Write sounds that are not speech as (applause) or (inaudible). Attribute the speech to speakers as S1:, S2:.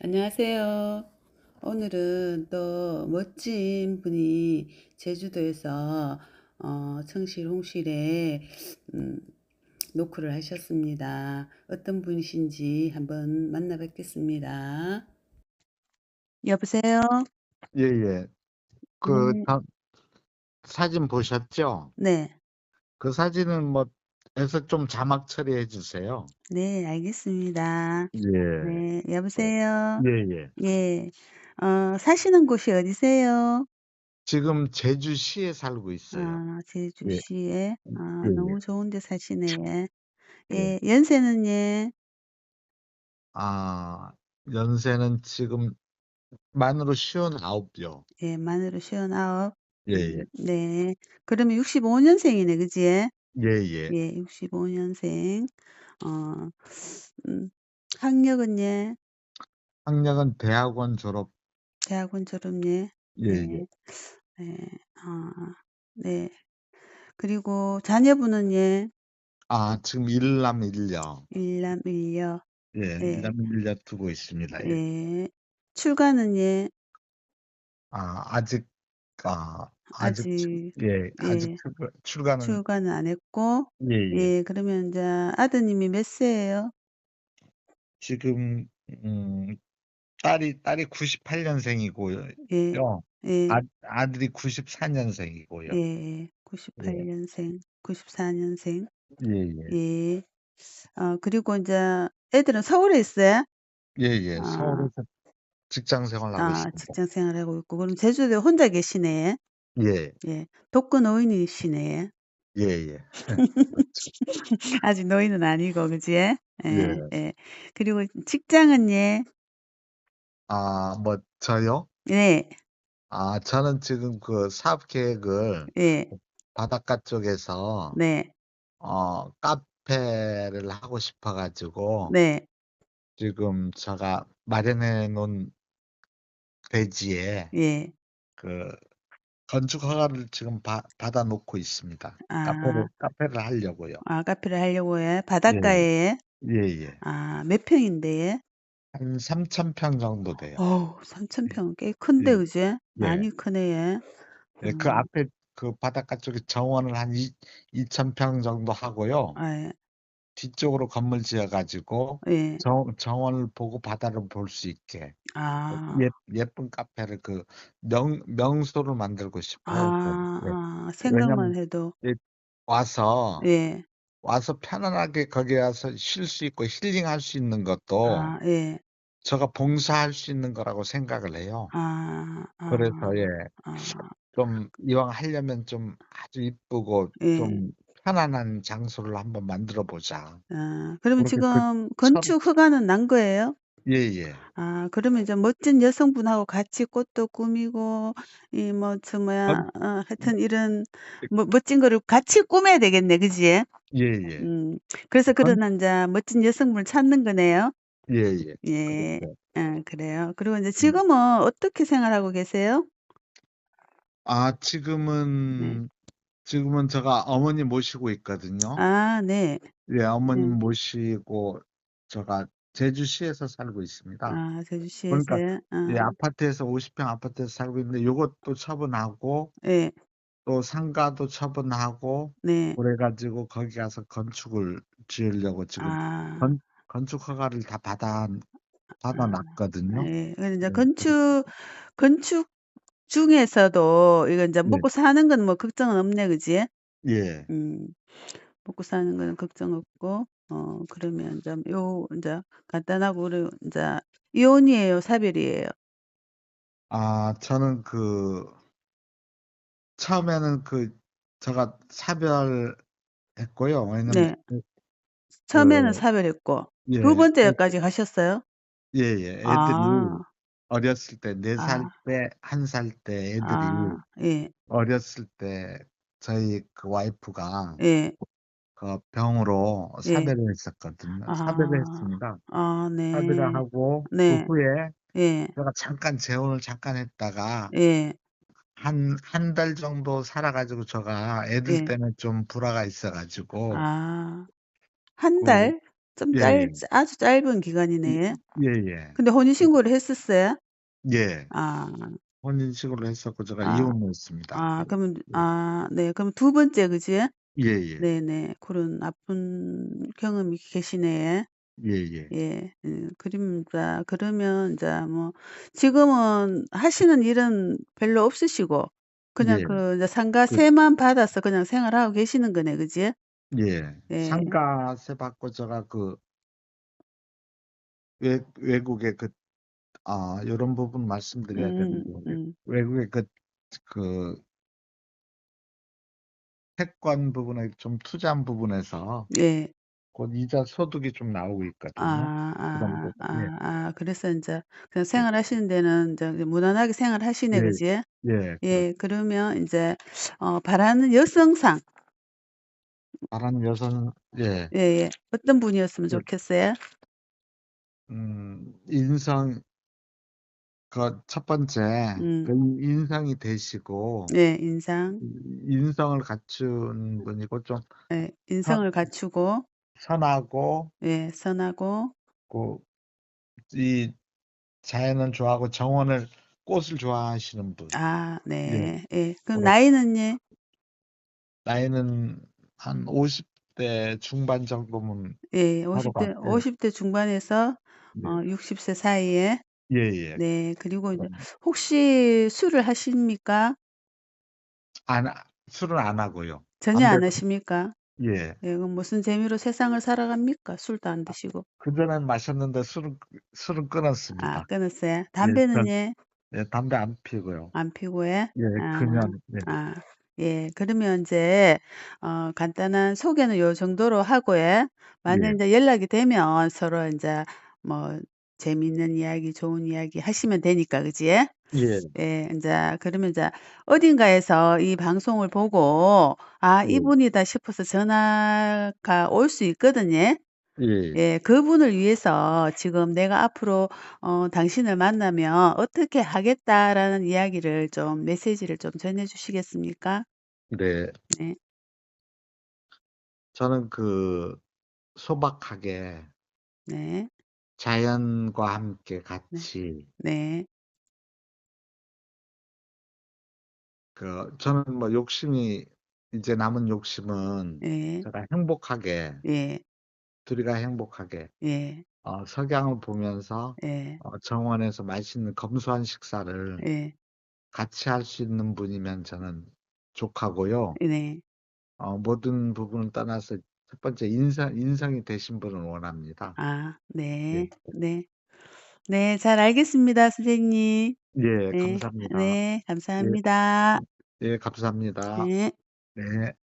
S1: 안녕하세요. 오늘은 또 멋진 분이 제주도에서 어, 청실 홍실에 음, 노크를 하셨습니다. 어떤 분이신지 한번 만나 뵙겠습니다. 여보세요?
S2: 예 예. 그
S1: 네.
S2: 다 사진 보셨죠?
S1: 네.
S2: 그 사진은 뭐 해서 좀 자막 처리해 주세요.
S1: 네, 알겠습니다.
S2: 예.
S1: 네, 여보세요?
S2: 예예.
S1: 예. 어, 사시는 곳이 어디세요?
S2: 지금 제주시에 살고 있어요.
S1: 아,
S2: 예.
S1: 제주시에. 아,
S2: 예예.
S1: 너무 좋은 데 사시네.
S2: 예.
S1: 예, 연세는 예.
S2: 아, 연세는 지금 만으로 59요.
S1: 예, 만으로 59.
S2: 예예.
S1: 음, 네. 그러면 65년생이네, 그지?
S2: 예예.
S1: 예, 65년생. 어, 음, 학력은 예.
S2: 학력은 대학원 졸업.
S1: 대학원 졸업 예.
S2: 예예.
S1: 네. 예. 아, 네. 그리고 자녀분은 예.
S2: 아, 지금 일남 일녀.
S1: 일남 일녀.
S2: 예,
S1: 예.
S2: 일남 일녀 두고 있습니다. 예.
S1: 예. 출가는 예.
S2: 아, 아직 아, 아직 출
S1: 아직
S2: 예, 아직
S1: 예.
S2: 출가 출가는
S1: 출가는 안 했고.
S2: 예예.
S1: 예, 그러면 이제 아드님이 몇 세예요?
S2: 지금 음 딸이 딸이 98 년생이고요.
S1: 예. 예.
S2: 아, 아들이 94 년생이고요.
S1: 예.
S2: 예.
S1: 98 년생, 94 년생.
S2: 예예.
S1: 예. 어, 그리고 이제 애들은 서울에 있어요?
S2: 예예.
S1: 아.
S2: 서울에서 직장 생활하고
S1: 아,
S2: 있습니다.
S1: 직장 생활하고 있고. 그럼 제주도에 혼자 계시네.
S2: 예.
S1: 예. 독거 노인이시네.
S2: 예예. (laughs)
S1: 아직 노인은 아니고, 그지? 예.
S2: 예.
S1: 예. 그리고 직장은 예.
S2: 아, 뭐 저요?
S1: 네.
S2: 아, 저는 지금 그 사업 계획을
S1: 예.
S2: 바닷가 쪽에서
S1: 네.
S2: 어, 카페를 하고 싶어 가지고
S1: 네.
S2: 지금 제가 마련해 놓은 대지에
S1: 예.
S2: 그 건축 허가를 지금 바, 받아 놓고 있습니다.
S1: 아.
S2: 카페를 카페를 하려고요.
S1: 아, 카페를 하려고 해.
S2: 예.
S1: 바닷가에.
S2: 예예.
S1: 아, 몇 평인데?
S2: 한 3,000평 정도 돼요.
S1: 어우, 3,000평 꽤 큰데,
S2: 예. 예.
S1: 많이 크네, 얘.
S2: 예, 그
S1: 음.
S2: 앞에 그 바닷가 쪽에 정원을 한 2, 2,000평 정도 하고요.
S1: 예.
S2: 뒤쪽으로 건물 지어 가지고
S1: 예.
S2: 정, 정원을 보고 바다를 볼 수 있게
S1: 아.
S2: 예, 예쁜 카페를 그 명, 명소를 만들고 싶어요.
S1: 아,
S2: 예.
S1: 아, 생각만
S2: 왜냐면
S1: 해도.
S2: 예, 와서
S1: 예.
S2: 와서 편안하게 거기 와서 쉴 수 있고 힐링할 수 있는 것도
S1: 아, 예.
S2: 제가 봉사할 수 있는 거라고 생각을 해요.
S1: 아, 아.
S2: 그래서 예,
S1: 아.
S2: 좀 이왕 하려면 좀 아주 이쁘고
S1: 예.
S2: 좀 편안한 장소를 한번 만들어 보자.
S1: 아, 그러면
S2: 그렇게 그
S1: 지금
S2: 처음
S1: 건축 허가는 난 거예요?
S2: 예예.
S1: 아, 그러면 이제 멋진 여성분하고 같이 꽃도 꾸미고 이 뭐저 뭐야
S2: 건
S1: 어,
S2: 음.
S1: 하여튼 이런 뭐 멋진 거를 같이 꾸며야 되겠네, 그지?
S2: 예예.
S1: 음, 그래서
S2: 건
S1: 그런 이제 멋진 여성분을 찾는 거네요.
S2: 예예.
S1: 예.
S2: 그렇죠.
S1: 아, 그래요. 그리고 이제
S2: 음.
S1: 지금은 어떻게 생활하고 계세요?
S2: 아,
S1: 네.
S2: 지금은 지금은 제가 어머니 모시고 있거든요.
S1: 아, 네.
S2: 예, 어머님
S1: 네.
S2: 모시고 제가 제주시에서 살고 있습니다.
S1: 아,
S2: 그러니까
S1: 제주시에서요?
S2: 예,
S1: 아.
S2: 아파트에서 50평 아파트에서 살고 있는데 요것도 처분하고
S1: 예.
S2: 또 상가도 처분하고
S1: 네.
S2: 그래 가지고 거기 가서 건축을 지으려고 지금
S1: 아.
S2: 건 건축 허가를 다 받아 받아
S1: 아.
S2: 놨거든요.
S1: 예. 근데 이제
S2: 예.
S1: 건축 건축 중에서도 이거 인제
S2: 네.
S1: 먹고 사는 건 뭐 걱정은 없네, 그지?
S2: 예.
S1: 음. 먹고 사는 거는 걱정 없고 어, 그러면 인제 요 인제 간단하고 그리고 인제 이혼이에요, 사별이에요?
S2: 아, 저는 그 처음에는 그 제가 사별했고요. 왜냐면
S1: 네.
S2: 그
S1: 처음에는
S2: 그
S1: 사별했고
S2: 예. 두애
S1: 번째까지 가셨어요?
S2: 예예. 애들이
S1: 아.
S2: 어렸을 때 4 살
S1: 아.
S2: 때, 1 살 때 애들이
S1: 아, 예.
S2: 어렸을 때 저희 그 와이프가
S1: 예.
S2: 그 병으로
S1: 예.
S2: 사별을 했었거든요. 사별을
S1: 아.
S2: 했습니다.
S1: 아,
S2: 사별을
S1: 네.
S2: 하고 그
S1: 네.
S2: 후에
S1: 예.
S2: 제가 잠깐 재혼을 잠깐 했다가
S1: 예.
S2: 한한달 정도 살아 가지고 제가 애들
S1: 예.
S2: 때문에 좀 불화가 있어 가지고
S1: 아.
S2: 한그
S1: 달? 좀 짧
S2: 예예.
S1: 아주 짧은
S2: 이
S1: 기간이네.
S2: 예예.
S1: 근데 혼인
S2: 그
S1: 신고를 했었어요?
S2: 예.
S1: 아.
S2: 혼인 신고를 했었고 제가
S1: 아.
S2: 이혼을 했습니다. 아그
S1: 그러면
S2: 예.
S1: 아 네. 그럼 2 번째 그지?
S2: 예예.
S1: 네네. 그런 아픈 경험이 계시네.
S2: 예예.
S1: 예. 음 그러니까 그러면 인자 뭐 지금은 하시는 일은 별로 없으시고 그냥
S2: 예.
S1: 그 이제
S2: 그
S1: 상가세만 받아서 그냥 생활하고 계시는 거네. 그지?
S2: 예.
S1: 예.
S2: 상가세 받고 제가 그 외 외국에 그아 요런 부분 말씀드려야
S1: 음
S2: 되는데 외
S1: 음.
S2: 외국에 그그 채권 부분에 좀 투자한 부분에서
S1: 예.
S2: 곧 이자 소득이 좀 나오고 있거든요.
S1: 아
S2: 그런
S1: 아
S2: 예.
S1: 아 아 그래서 인제 그냥
S2: 예.
S1: 생활하시는 데는 인제 무난하게 생활하시네.
S2: 예.
S1: 그지?
S2: 예.
S1: 예.
S2: 그렇습니다.
S1: 그러면 인제 어 바라는 여성상
S2: 바라는 여성 예.
S1: 예예. 어떤 분이었으면
S2: 예.
S1: 좋겠어요?
S2: 음 인성 그첫 번째
S1: 음.
S2: 그 인성이 되시고
S1: 네. 인상.
S2: 이 인성을 갖춘 분이고 좀
S1: 예.
S2: 선
S1: 인성을 갖추고
S2: 선하고
S1: 예. 선하고
S2: 고 이 자연을 좋아하고 정원을 꽃을 좋아하시는 분.
S1: 아
S2: 예.
S1: 네. 예. 그럼
S2: 고렇
S1: 나이는요?
S2: 나이는 한 50대 중반 정도면
S1: 예. 할것50대
S2: 같아요.
S1: 50대 중반에서
S2: 네.
S1: 어 60세 사이에
S2: 예예.
S1: 네. 그리고
S2: 그런
S1: 혹시 술을 하십니까?
S2: 안 하 술은 안 하고요.
S1: 전혀 안
S2: 담배도
S1: 하십니까?
S2: 예.
S1: 예. 그럼 무슨 재미로 세상을 살아갑니까? 술도
S2: 안아
S1: 드시고.
S2: 그전엔 마셨는데 술은 술은
S1: 아
S2: 끊었습니다.
S1: 끊었어요?
S2: 예. 전
S1: 담배는요?
S2: 예 담배 안 피우고요.
S1: 안 피우고 예?
S2: 예.
S1: 아.
S2: 금연 네.
S1: 아. 예. 그러면 인제 어 간단한 소개는 요 정도로 하고 예. 만약
S2: 예.
S1: 인제 연락이 되면 서로 인제 뭐 재미있는 이야기, 좋은 이야기 하시면 되니까. 그지?
S2: 예.
S1: 예. 인제 그러면 인제 어딘가에서 이 방송을 보고 '아
S2: 예.
S1: 이분이다.' 싶어서 전화가 올 수 있거든요.
S2: 예.
S1: 예. 그분을 위해서 지금 "내가 앞으로 어 당신을 만나면 어떻게 하겠다."라는 이야기를 좀 메시지를 좀 전해 주시겠습니까?
S2: 네.
S1: 네.
S2: 저는 그 소박하게
S1: 네.
S2: 자연과 함께
S1: 네.
S2: 같이
S1: 네.
S2: 그 저는 뭐 욕심이 이제 남은 욕심은
S1: 예.
S2: 제가 행복하게
S1: 예.
S2: 둘이가 행복하게
S1: 예.
S2: 어 석양을 보면서
S1: 예.
S2: 어 정원에서 맛있는 검소한 식사를
S1: 예.
S2: 같이 할 수 있는 분이면 저는 족하고요.
S1: 네.
S2: 어 모든 부분을 떠나서 첫 번째 인성 인성이 되신 분을 원합니다.
S1: 아
S2: 예.
S1: 네. 네. 네. 잘 알겠습니다 선생님.
S2: 예.
S1: 네.
S2: 감사합니다.
S1: 네.
S2: 예.
S1: 감사합니다.
S2: 예 감사합니다.
S1: 네.
S2: 네.